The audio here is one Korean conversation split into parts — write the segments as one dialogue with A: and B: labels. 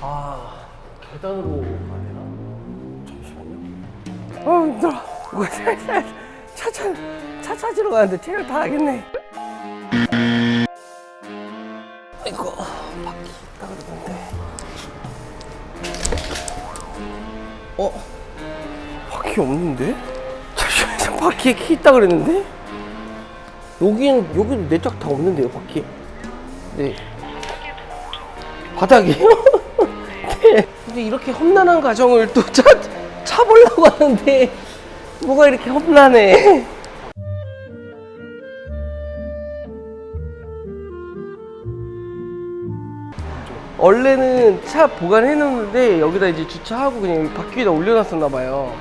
A: 아 계단으로 가야 되나? 잠시만요. 어 힘들어. 이거 차, 차, 찾으러 가는데 차를 다 하겠네. 이거 바퀴 있다 그러던데. 어? 바퀴 없는데? 잠시만요. 바퀴에 키 있다 그랬는데? 여긴 여기도 내 짝 다 없는데요 바퀴. 네. 바닥이에요? 네. 근데 이렇게 험난한 과정을 또 차, 차보려고 하는데 뭐가 이렇게 험난해? 원래는 차 보관해 놓는데 여기다 이제 주차하고 그냥 바퀴에다 올려놨었나 봐요.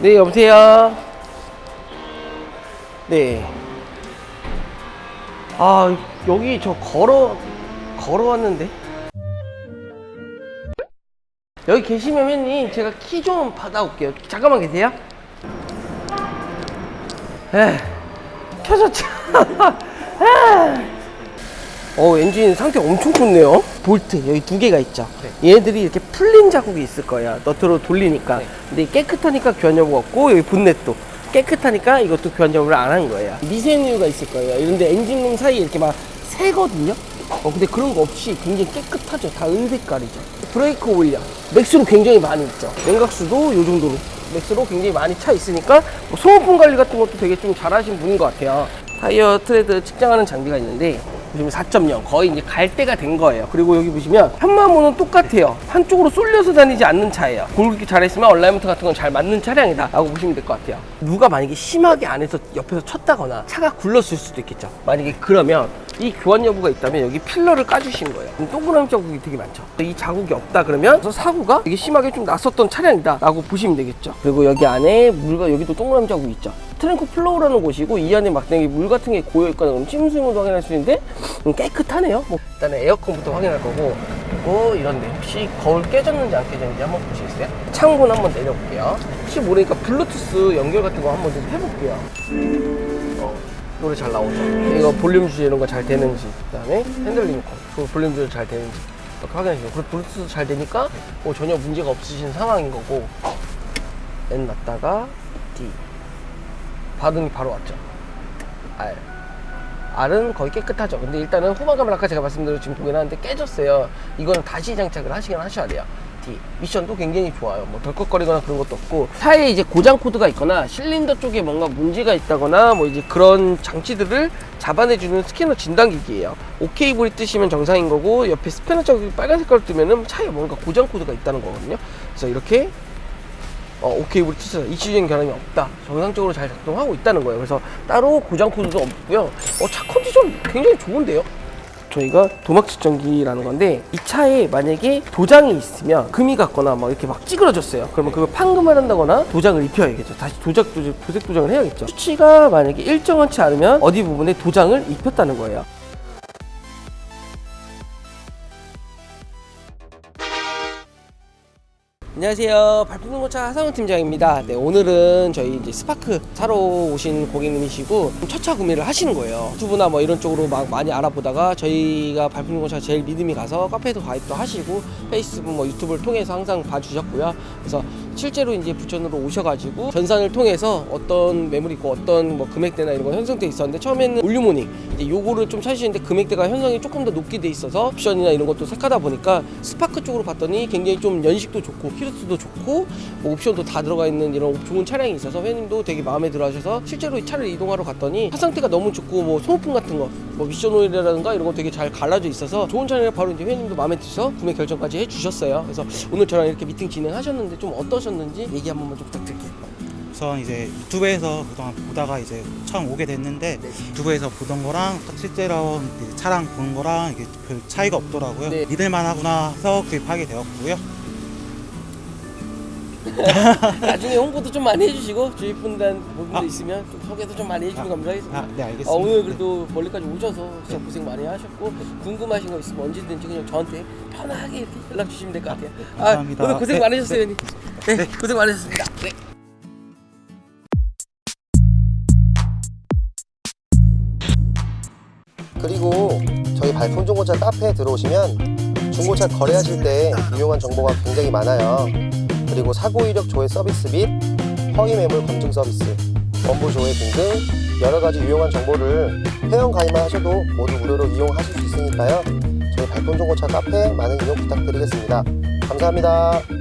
A: 네 여보세요. 네. 아 여기 저 걸어 걸어왔는데 여기 계시면 회님 제가 키 좀 받아올게요. 잠깐만 계세요. 에 켜졌죠. 어 엔진 상태 엄청 좋네요. 볼트 여기 두 개가 있죠. 얘네들이 이렇게 풀린 자국이 있을 거예요. 너트로 돌리니까. 근데 깨끗하니까 교환 여부가 없고 여기 본넷도 깨끗하니까 이것도 교환 여부를 안 한 거예요. 미세누유가 있을 거예요. 이런데 엔진룸 사이에 이렇게 막 새거든요. 어 근데 그런 거 없이 굉장히 깨끗하죠. 다 은색깔이죠. 브레이크 오일량 맥스로 굉장히 많이 있죠. 냉각수도 요 정도로 맥스로 굉장히 많이 차 있으니까 뭐 소모품 관리 같은 것도 되게 좀 잘하신 분인 것 같아요. 타이어 트레드 측정하는 장비가 있는데 보시면 4.0 거의 이제 갈 때가 된 거예요. 그리고 여기 보시면 현마모는 똑같아요. 한쪽으로 쏠려서 다니지 않는 차예요. 골격이 잘했으면 얼라이먼트 같은 건 잘 맞는 차량이다 라고 보시면 될 것 같아요. 누가 만약에 심하게 안에서 옆에서 쳤다거나 차가 굴렀을 수도 있겠죠. 만약에 그러면 이 교환 여부가 있다면 여기 필러를 까주신 거예요. 그럼 동그라미 자국이 되게 많죠. 이 자국이 없다 그러면 사고가 되게 심하게 좀 났었던 차량이다라고 보시면 되겠죠. 그리고 여기 안에 물과 여기도 동그라미 자국이 있죠. 트랭크 플로우라는 곳이고 이 안에 막 되게 물 같은 게 고여 있거나 그럼 침수용으로 확인할 수 있는데 음, 깨끗하네요. 뭐 일단은 에어컨부터 확인할 거고 그리고 이런데 혹시 거울 깨졌는지 안 깨졌는지 한번 보시겠어요? 창문 한번 내려볼게요. 혹시 모르니까 블루투스 연결 같은 거 한번 좀 해볼게요. 어, 노래 잘 나오죠. 이거 볼륨 주제 이런 거 잘 되는지 그다음에 핸들 리모컨 그 볼륨 조절 잘 되는지 이렇게 확인하시고 그리고 블루투스 잘 되니까 뭐 전혀 문제가 없으신 상황인 거고 N 놨다가 D 반응이 바로 왔죠. R. R은 거의 깨끗하죠. 근데 일단은 후방카메라 아까 제가 말씀드린 지금 보긴 하는데 깨졌어요. 이거는 다시 장착을 하시긴 하셔야 돼요. D. 미션도 굉장히 좋아요. 뭐 덜컥거리거나 그런 것도 없고 차에 이제 고장 코드가 있거나 실린더 쪽에 뭔가 문제가 있다거나 뭐 이제 그런 장치들을 잡아내주는 스캐너 진단기기예요. OK 불이 뜨시면 정상인 거고 옆에 스패너 자국이 빨간 색깔로 뜨면은 차에 뭔가 고장 코드가 있다는 거거든요. 그래서 이렇게 어, 오케이 우리 티스 이슈적인 결함이 없다 정상적으로 잘 작동하고 있다는 거예요 그래서 따로 고장 코드도 없고요 어, 차 컨디션 굉장히 좋은데요 저희가 도막 측정기라는 건데 이 차에 만약에 도장이 있으면 금이 갔거나 막 이렇게 막 찌그러졌어요. 그러면 그걸 판금을 한다거나 도장을 입혀야겠죠. 다시 도작 도색 도장을 해야겠죠. 수치가 만약에 일정하지 않으면 어디 부분에 도장을 입혔다는 거예요 안녕하세요. 발품중고차 하상훈 팀장입니다. 네, 오늘은 저희 이제 스파크 사러 오신 고객님이시고 첫차 구매를 하시는 거예요. 유튜브나 뭐 이런 쪽으로 막 많이 알아보다가 저희가 발품중고차 제일 믿음이 가서 카페에도 가입도 하시고 페이스북 뭐 유튜브를 통해서 항상 봐주셨고요. 그래서 실제로 이제 부천으로 오셔가지고 전산을 통해서 어떤 매물이 있고 어떤 뭐 금액대나 이런 거 형성돼 있었는데 처음에는 올류모닝 이제 요거를 좀 찾으시는데 금액대가 형성이 조금 더 높게 돼 있어서 옵션이나 이런 것도 색하다 보니까 스파크 쪽으로 봤더니 굉장히 좀 연식도 좋고 키로수도 좋고 뭐 옵션도 다 들어가 있는 이런 좋은 차량이 있어서 회원님도 되게 마음에 들어 하셔서 실제로 이 차를 이동하러 갔더니 차 상태가 너무 좋고 뭐 소모품 같은 거 뭐 미션 오일이라든가 이런 거 되게 잘 갈라져 있어서 좋은 차량이 바로 이제 회원님도 마음에 드셔서 구매 결정까지 해주셨어요. 그래서 오늘 저랑 이렇게 미팅 진행하셨는데 좀 어떠셨는지 얘기 한 번만 좀 부탁드릴게요
B: 우선 이제 유튜브에서 그동안 보다가 이제 처음 오게 됐는데
A: 네.
B: 유튜브에서 보던 거랑 딱 실제로 이제 차량 보는 거랑 이게 별 차이가 없더라고요.
A: 네.
B: 믿을만 하구나 해서 구입하게 되었고요.
A: 나중에 홍보도 좀 많이 해주시고 주위 분들 분도
B: 아.
A: 있으면 좀 소개도 좀 많이 해주시고
B: 아,
A: 감사하겠습니다.
B: 아, 네 알겠습니다.
A: 아, 오늘 그래도 멀리까지 오셔서 진짜 고생 많이 하셨고 궁금하신 거 있으면 언제든지 그냥 저한테 편하게 이렇게 연락 주시면 될 것 같아요.
B: 감사합니다.
A: 아, 오늘 고생
B: 네,
A: 많으셨어요,
B: 네.
A: 형님. 네, 고생 많으셨습니다. 네.
C: 그리고 저희 발품 중고차 카페에 들어오시면 중고차 거래하실 때 유용한 정보가 굉장히 많아요. 그리고 사고 이력 조회 서비스 및 허위 매물 검증 서비스, 원부 조회 등등 여러 가지 유용한 정보를 회원 가입만 하셔도 모두 무료로 이용하실 수 있으니까요. 저희 발품 중고차 카페 많은 이용 부탁드리겠습니다. 감사합니다.